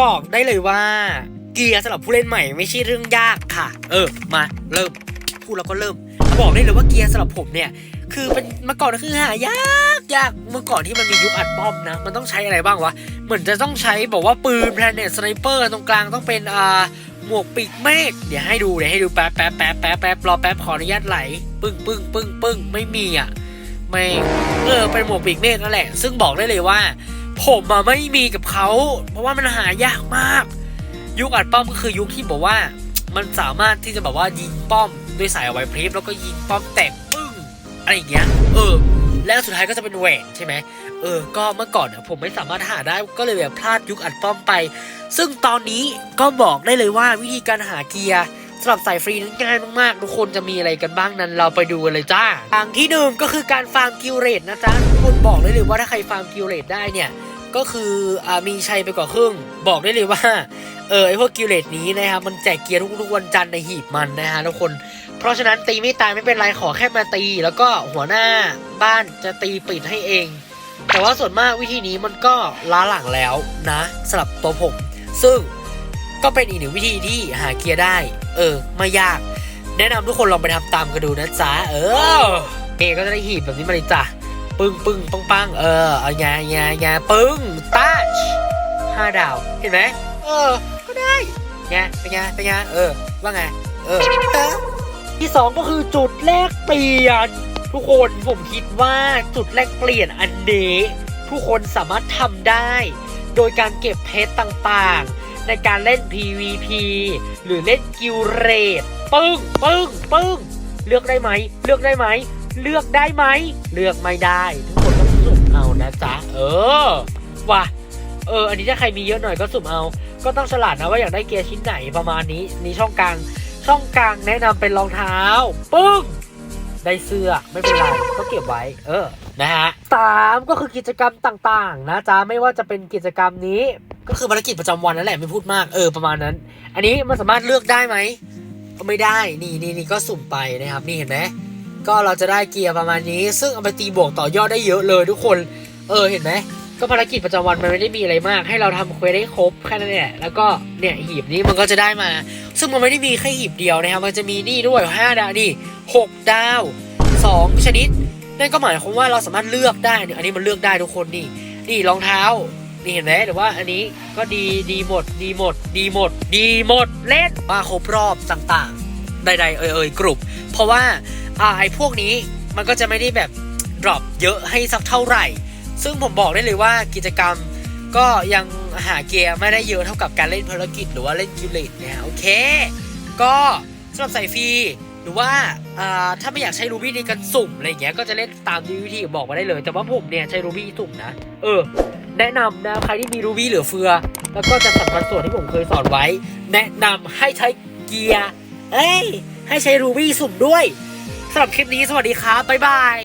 บอกได้เลยว่า เกียร์สำหรับผู้เล่นใหม่ไม่ใช่เรื่องยากค่ะ เออมาเริ่มพูดแล้วก็เริ่ม บอกได้เลยว่าเกียร์สำหรับผมเนี่ย คือเป็นเมื่อก่อนก็คือหายากยากเมื่อก่อนที่มันมียุคอัดป้อมนะ มันต้องใช้อะไรบ้างวะ เหมือนจะต้องใช้บอกว่าปืนแพลเน็ตสไนเปอร์ตรงกลางต้องเป็นอ่าหมวกปีกเมฆเดี๋ยวให้ดูเดี๋ยวให้ดูแป๊บแป๊บแป๊บแป๊บแป๊บรอแป๊บขออนุญาตไหล ปึ้งปึ้งปึ้งปึ้งไม่มีอะไม่เออเป็นหมวกปีกเมฆนั่นแหละ ซึ่งบอกได้เลยว่า ผมอะไม่มีกับเขา เพราะว่ามันหายากมาก ยุคอัดป้อมก็คือยุคที่บอกว่า มันสามารถที่จะแบบว่ายิงป้อมด้วยสายเอาไว้พริบแล้วก็ยิงป้อมแตกปึ้งอะไรอย่างเงี้ย เออ แล้วสุดท้ายก็จะเป็นแหวนใช่ไหมเออ ก็เมื่อก่อนเนี่ยผมไม่สามารถหาได้ก็เลยแบบพลาดยุคอัดป้อมไป ซึ่งตอนนี้ก็บอกได้เลยว่าวิธีการหาเกียร์สำหรับสายฟรีนั้นง่ายมากๆ ทุกคนจะมีอะไรกันบ้างนั้นเราไปดูกันเลยจ้าทางที่หนึ่งก็คือการฟาร์มกิลเรตนะจ๊ะทุกคนบอกได้เลยว่าถ้าใครฟาร์มกิลเรตได้เนี่ย ก็คืออมีชัยไปกว่าครึ่ง บอกได้เลยว่า เออไอพวกกิเลตนี้นะครับมันแจกเกียร์ทุกๆวันจันทร์ในหีบมันนะฮะทุกคน เพราะฉะนั้นตีไม่ตายไม่เป็นไรขอแค่มาตี แล้วก็หัวหน้าบ้านจะตีปิดให้เอง แต่ว่าส่วนมากวิธีนี้มันก็ล้าหลังแล้วนะสำหรับตัวผม ซึ่งก็เป็นอีกหนึ่งวิธีที่หาเกียร์ได้ เออ ไม่ยาก แนะนำทุกคนลองไปทำตามกันดูนะจ๊ะเออเอก็จะได้หีบแบบนี้มาเลยจ้ะ ปึ้งปึ้งปังปังเออเอางางางาปึ้งตัชห้าดาวเห็นไหมเออ ก็ได้ไงเป็นไงเป็นไงเออ ว่าไงเออเออ ที่สองก็คือจุดแลกเปลี่ยน ทุกคนผมคิดว่าจุดแลกเปลี่ยนอันนี้ทุกคนสามารถทำได้ โดยการเก็บเพชรต่างๆ ในการเล่น PVP หรือเล่นกิลเรดปึ้งปึ้งปึ้งเลือกได้ไหม เลือกได้ไหม เลือกได้ไหม เลือกไม่ได้ ทุกคนต้องสุ่มเอานะจ๊ะ เออว่ะเออ อันนี้ถ้าใครมีเยอะหน่อยก็สุ่มเอา ก็ต้องฉลาดนะว่าอยากได้เกียร์ชิ้นไหนประมาณนี้ นี่ช่องกลาง ช่องกลางแนะนำเป็นรองเท้า ปึ้ง ได้เสื้อไม่เป็นไรก็เก็บไว้ เออ นะฮะสามก็คือกิจกรรมต่างๆ นะจ๊ะ ไม่ว่าจะเป็นกิจกรรมนี้ ก็คือภารกิจประจำวันนั่นแหละไม่พูดมาก เออ ประมาณนั้น อันนี้มันสามารถเลือกได้ไหม ก็ไม่ได้ นี่นี่นี่ก็สุ่มไปนะครับ นี่เห็นไหม ก็เราจะได้เกียร์ประมาณนี้ ซึ่งเอาไปตีบวกต่อยอดได้เยอะเลยทุกคน เออเห็นไหมก็ภารกิจประจำวันมันไม่ได้มีอะไรมาก ให้เราทำเควสให้ครบแค่นั้นแหละแล้วก็เนี่ยหีบนี้มันก็จะได้มา ซึ่งมันไม่ได้มีแค่หีบเดียวนะครับมันจะมีนี่ด้วย5ดาวนี่6ดาว 2 ชนิดนั่นก็หมายความว่าเราสามารถเลือกได้เนี่ยอันนี้มันเลือกได้ทุกคนนี่นี่รองเท้านี่เห็นไหมหรือว่าอันนี้ก็ดีดีหมด ดีหมด ดีหมด ดีหมดเล่นมาครบรอบต่างๆใดๆเอ่ยๆกลุ่มเพราะว่า ไอ้พวกนี้มันก็จะไม่ได้แบบดรอปเยอะให้สักเท่าไหร่ ซึ่งผมบอกได้เลยว่ากิจกรรมก็ยังหาเกียร์ไม่ได้เยอะเท่ากับการเล่นภารกิจหรือว่าเล่นกิเลตเนี่ยโอเค ก็สำหรับใส่ฟรีหรือว่าถ้าไม่อยากใช้รูบี้ในการสุ่มอะไรอย่างเงี้ยก็จะเล่นตามที่วิธีบอกมาได้เลย แต่ว่าผมเนี่ยใช้รูบี้สุ่มนะ เออ แนะนำนะใครที่มีรูบี้เหลือเฟือ แล้วก็จะสัมพันส่วนที่ผมเคยสอนไว้ แนะนำให้ใช้เกียร์เอ้ยให้ใช้รูบี้สุ่มด้วย สำหรับคลิปนี้สวัสดีครับบ๊ายบาย